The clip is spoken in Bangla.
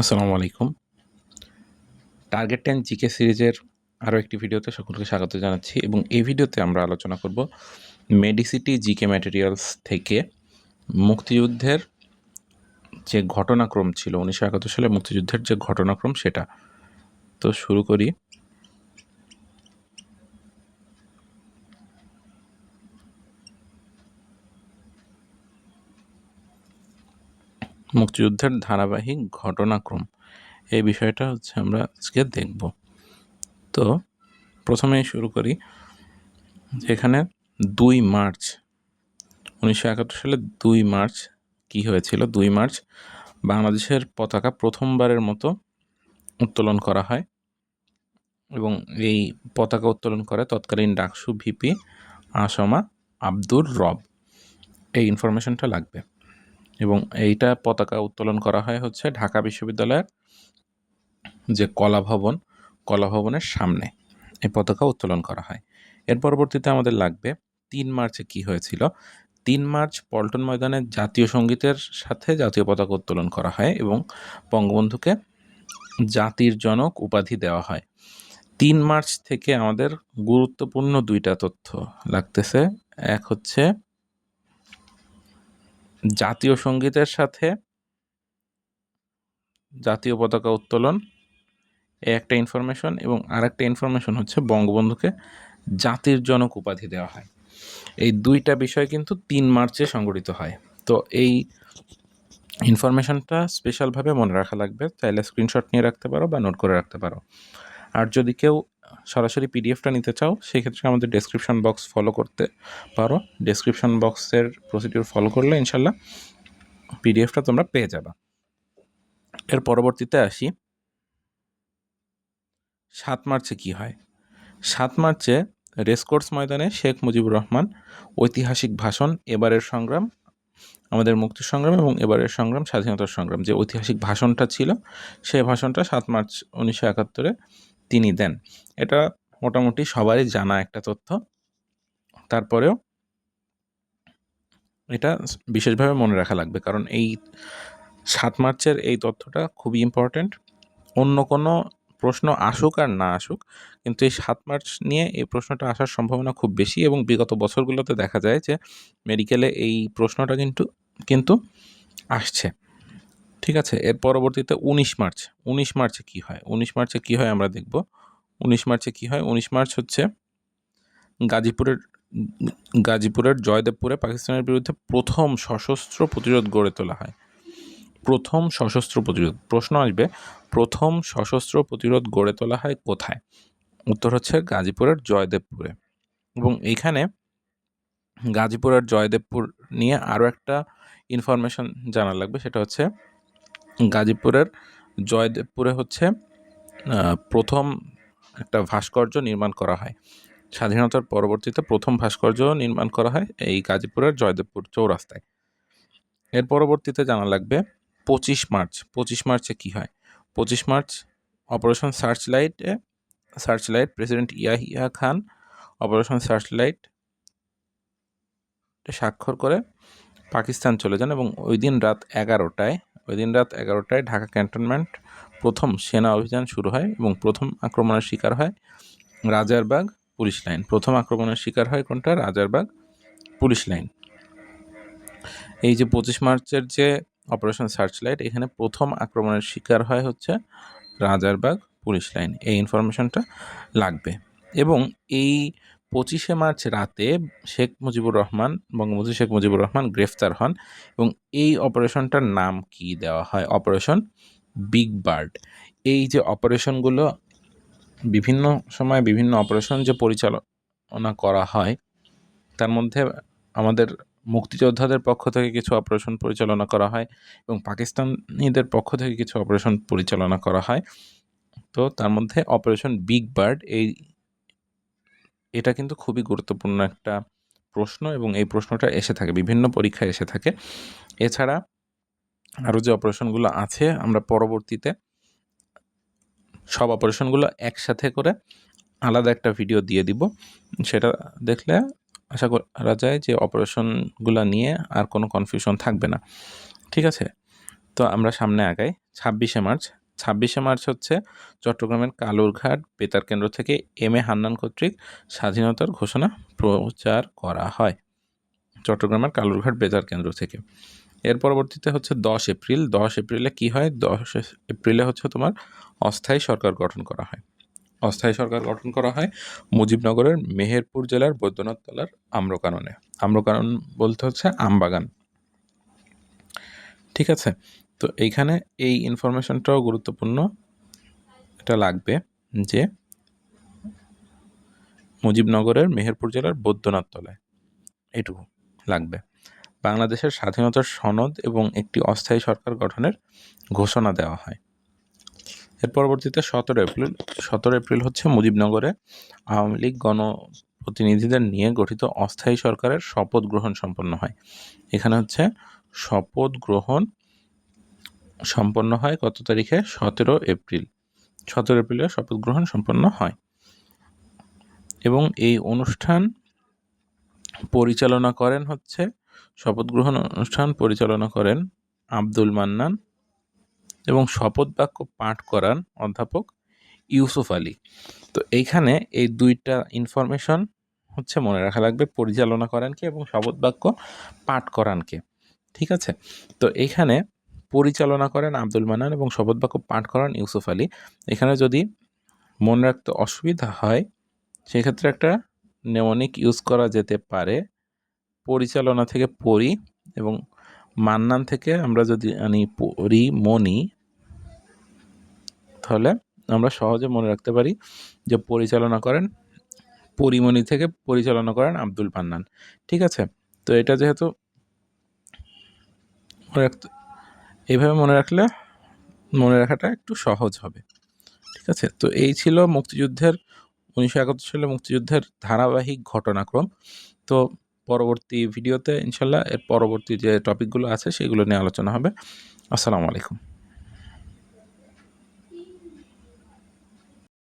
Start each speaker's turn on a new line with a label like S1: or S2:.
S1: আসসালামু আলাইকুম। টার্গেট টেন জিকে সিরিজের আরও একটি ভিডিওতে সকলকে স্বাগত জানাচ্ছি এবং এই ভিডিওতে আমরা আলোচনা করব মেডিসিটি জিকে ম্যাটেরিয়ালস থেকে মুক্তিযুদ্ধের যে ঘটনাক্রম ছিল, উনিশশো একাত্তর সালে মুক্তিযুদ্ধের যে ঘটনাক্রম সেটা। তো শুরু করি। মুক্তিযুদ্ধের ধারাবাহিক ঘটনাক্রম। এই বিষয়টা হচ্ছে আমরা আজকে দেখব। তো প্রথমেই শুরু করি, যেখানে দুই মার্চ, উনিশশো একাত্তর সালে দুই মার্চ কি হয়েছিল? দুই মার্চ বাংলাদেশের পতাকা প্রথমবারের মতো উত্তোলন করা হয় এবং এই পতাকা উত্তোলন করে তৎকালীন ডাকসু ভিপি আসমা আব্দুর রব। এই ইনফরমেশনটা লাগবে। এবং এইটা পতাকা উত্তোলন করা হয় হচ্ছে ঢাকা বিশ্ববিদ্যালয়ের যে কলা ভবন, কলা ভবনের সামনে এই পতাকা উত্তোলন করা হয়। এর পরবর্তীতে আমাদের লাগবে তিন মার্চে কি হয়েছিল? তিন মার্চ পল্টন ময়দানে জাতীয় সঙ্গীতের সাথে জাতীয় পতাকা উত্তোলন করা হয় এবং বঙ্গবন্ধুকে জাতির জনক উপাধি দেওয়া হয়। তিন মার্চ থেকে আমাদের গুরুত্বপূর্ণ দুইটা তথ্য লাগতেছে। এক হচ্ছে জাতীয় সঙ্গীতের সাথে জাতীয় পতাকা উত্তোলন এই একটা ইনফরমেশন এবং আর একটা ইনফরমেশন হচ্ছে বঙ্গবন্ধুকে জাতির জনক উপাধি দেওয়া হয়। এই দুইটা বিষয় কিন্তু তিন মার্চে সংগঠিত হয়। তো এই ইনফরমেশনটা স্পেশালভাবে মনে রাখা লাগবে। চাইলে স্ক্রিনশট নিয়ে রাখতে পারো বা নোট করে রাখতে পারো। আর যদি কেউ সরাসরি পিডিএফটা নিতে চাও, সেক্ষেত্রে আমাদের ডেসক্রিপশন বক্স ফলো করতে পারো। ডেসক্রিপশন বক্সের প্রসিডিউর ফলো করলে ইনশাল্লাহ পিডিএফটা তোমরা পেয়ে যাবা। এর পরবর্তীতে আসি। সাত মার্চে কি হয়? সাত মার্চে রেসকোর্স ময়দানে শেখ মুজিবুর রহমান ঐতিহাসিক ভাষণ, এবারের সংগ্রাম, আমাদের মুক্তি সংগ্রাম এবং এবারের সংগ্রাম, স্বাধীনতার সংগ্রাম। যে ঐতিহাসিক ভাষণটা ছিল সেই ভাষণটা সাত মার্চ উনিশশো একাত্তরে তিনি দেন। এটা মোটামুটি সবারই জানা একটা তথ্য। তারপরেও এটা বিশেষভাবে মনে রাখা লাগবে। কারণ এই সাত মার্চের এই তথ্যটা খুবই ইম্পর্ট্যান্ট অন্য কোনো প্রশ্ন আসুক আর না আসুক, কিন্তু এই সাত মার্চ নিয়ে এই প্রশ্নটা আসার সম্ভাবনা খুব বেশি এবং বিগত বছরগুলোতে দেখা যায় যে মেডিকেলে এই প্রশ্নটা কিন্তু কিন্তু আসছে। আছে? এর পরবর্তীতে উনিশ মার্চ। উনিশ মার্চে কী হয়? উনিশ মার্চে কী হয় আমরা দেখব। উনিশ মার্চে কী হয়? উনিশ মার্চ হচ্ছে গাজীপুরের গাজীপুরের জয়দেবপুরে পাকিস্তানের বিরুদ্ধে প্রথম সশস্ত্র প্রতিরোধ গড়ে তোলা হয়। প্রথম সশস্ত্র প্রতিরোধ। প্রশ্ন আসবে, প্রথম সশস্ত্র প্রতিরোধ গড়ে তোলা হয় কোথায়? উত্তর হচ্ছে গাজীপুরের জয়দেবপুরে। এবং এইখানে গাজীপুরের জয়দেবপুর নিয়ে আরও একটা ইনফরমেশন জানা লাগবে, সেটা হচ্ছে গাজীপুরের জয়দেবপুরে হচ্ছে প্রথম একটা ভাস্কর্য নির্মাণ করা হয়। স্বাধীনতার পরবর্তীতে প্রথম ভাস্কর্য নির্মাণ করা হয় এই গাজীপুরের জয়দেবপুর চৌরাস্তায়। এর পরবর্তীতে জানা লাগবে পঁচিশ মার্চ। পঁচিশ মার্চে কী হয়? পঁচিশ মার্চ, অপারেশন সার্চ লাইটে searchlight president Yahya Khan operation searchlight স্বাক্ষর করে পাকিস্তান চলে যান এবং ওই দিন রাত এগারোটায় ওই দিন রাত এগারোটায় ঢাকা ক্যান্টনমেন্ট প্রথম সেনা অভিযান শুরু হয় এবং প্রথম আক্রমণের শিকার হয় রাজারবাগ পুলিশ লাইন। প্রথম আক্রমণের শিকার হয় কোনটা? Rajarbagh police line. এই যে পঁচিশ মার্চের যে অপারেশন সার্চ লাইট এখানে প্রথম আক্রমণের শিকার হয় হচ্ছে রাজারবাগ পুলিশ লাইন। এই ইনফরমেশনটা লাগবে। এবং এই পঁচিশে মার্চ রাতে শেখ মুজিবুর রহমান বঙ্গবন্ধু শেখ মুজিবুর রহমান গ্রেফতার হন এবং এই অপারেশনটার নাম কি দেওয়া হয়? Operation big bird. এই যে অপারেশনগুলো বিভিন্ন সময় বিভিন্ন অপারেশন যে পরিচালনা করা হয়, তার মধ্যে আমাদের মুক্তিযোদ্ধাদের পক্ষ থেকে কিছু অপারেশন পরিচালনা করা হয় এবং পাকিস্তানিদের পক্ষ থেকে কিছু অপারেশন পরিচালনা করা হয়। তো তার মধ্যে অপারেশন বিগ বার্ড, এই এটা কিন্তু খুবই গুরুত্বপূর্ণ একটা প্রশ্ন এবং এই প্রশ্নটা এসে থাকে, বিভিন্ন পরীক্ষায় এসে থাকে। এছাড়া আরও যে অপারেশনগুলো আছে, আমরা পরবর্তীতে সব অপারেশনগুলো একসাথে করে আলাদা একটা ভিডিও দিয়ে দিব। সেটা দেখলে আশা করা যায় যে অপারেশনগুলো নিয়ে আর কোনো কনফিউশন থাকবে না। ঠিক আছে? তো আমরা সামনে আগাই। ছাব্বিশে মার্চ ছাব্বিশে মার্চ হচ্ছে চট্টগ্রামের কালুরঘাট বেতার কেন্দ্র থেকে এম এ হান্নান কর্তৃক স্বাধীনতার ঘোষণা প্রচার করা হয়। চট্টগ্রামের কালুরঘাট বেতার কেন্দ্র থেকে। এর পরবর্তীতে হচ্ছে দশ এপ্রিল। দশ এপ্রিলে কি হয়? দশ এপ্রিলে হচ্ছে তোমার অস্থায়ী সরকার গঠন করা হয়। অস্থায়ী সরকার গঠন করা হয় মুজিবনগরের মেহেরপুর জেলার বৈদ্যনাথ তলার আম্রকাননে। আম্রকানন বলতে হচ্ছে আমবাগান। ঠিক আছে? তো এইখানে এই ইনফরমেশনটাও গুরুত্বপূর্ণ। এটা লাগবে যে মুজিবনগরের মেহেরপুর জেলার বৈদ্যনাথ তলায়। এটুকু লাগবে। বাংলাদেশের স্বাধীনতার সনদ এবং একটি অস্থায়ী সরকার গঠনের ঘোষণা দেওয়া হয়। এর পরবর্তীতে সতেরো এপ্রিল সতেরো এপ্রিল হচ্ছে মুজিবনগরে আওয়ামী লীগ গণপ্রতিনিধিদের নিয়ে গঠিত অস্থায়ী সরকারের শপথ গ্রহণ সম্পন্ন হয়। এখানে হচ্ছে শপথ গ্রহণ সম্পন্ন হয় কত তারিখে? সতেরো এপ্রিল। সতেরো এপ্রিলে শপথ গ্রহণ সম্পন্ন হয়। এবং এই অনুষ্ঠান পরিচালনা করেন হচ্ছে, শপথ গ্রহণ অনুষ্ঠান পরিচালনা করেন আব্দুল মান্নান এবং শপথ বাক্য পাঠ করান অধ্যাপক ইউসুফ আলী। তো এইখানে এই দুইটা ইনফরমেশন হচ্ছে মনে রাখা লাগবে, পরিচালনা করেন কে এবং শপথ বাক্য পাঠ করান কে। ঠিক আছে? তো এইখানে পরিচালনা করেন আব্দুল মান্নান এবং শপথ বাক্য পাঠ করান ইউসুফ আলী। এখানে যদি মনে রাখতে অসুবিধা হয়, সেক্ষেত্রে একটা নেমনিক ইউজ করা যেতে পারে। পরিচালনা থেকে পরি এবং মান্নান থেকে আমরা যদি আনি পরি মনি, তাহলে আমরা সহজে মনে রাখতে পারি যে পরিচালনা করেন, পরিমণি থেকে পরিচালনা করেন আব্দুল মান্নান। ঠিক আছে? তো এটা যেহেতু এইভাবে মনে রাখলে মনে রাখাটা একটু সহজ হবে। ঠিক আছে? তো এই ছিল মুক্তিযুদ্ধের, উনিশশো একাত্তর সালে মুক্তিযুদ্ধের ধারাবাহিক ঘটনাক্রম। তো পরবর্তী ভিডিওতে ইনশাল্লাহ এর পরবর্তী যে টপিকগুলো আছে সেগুলো নিয়ে আলোচনা হবে। আসসালামু আলাইকুম।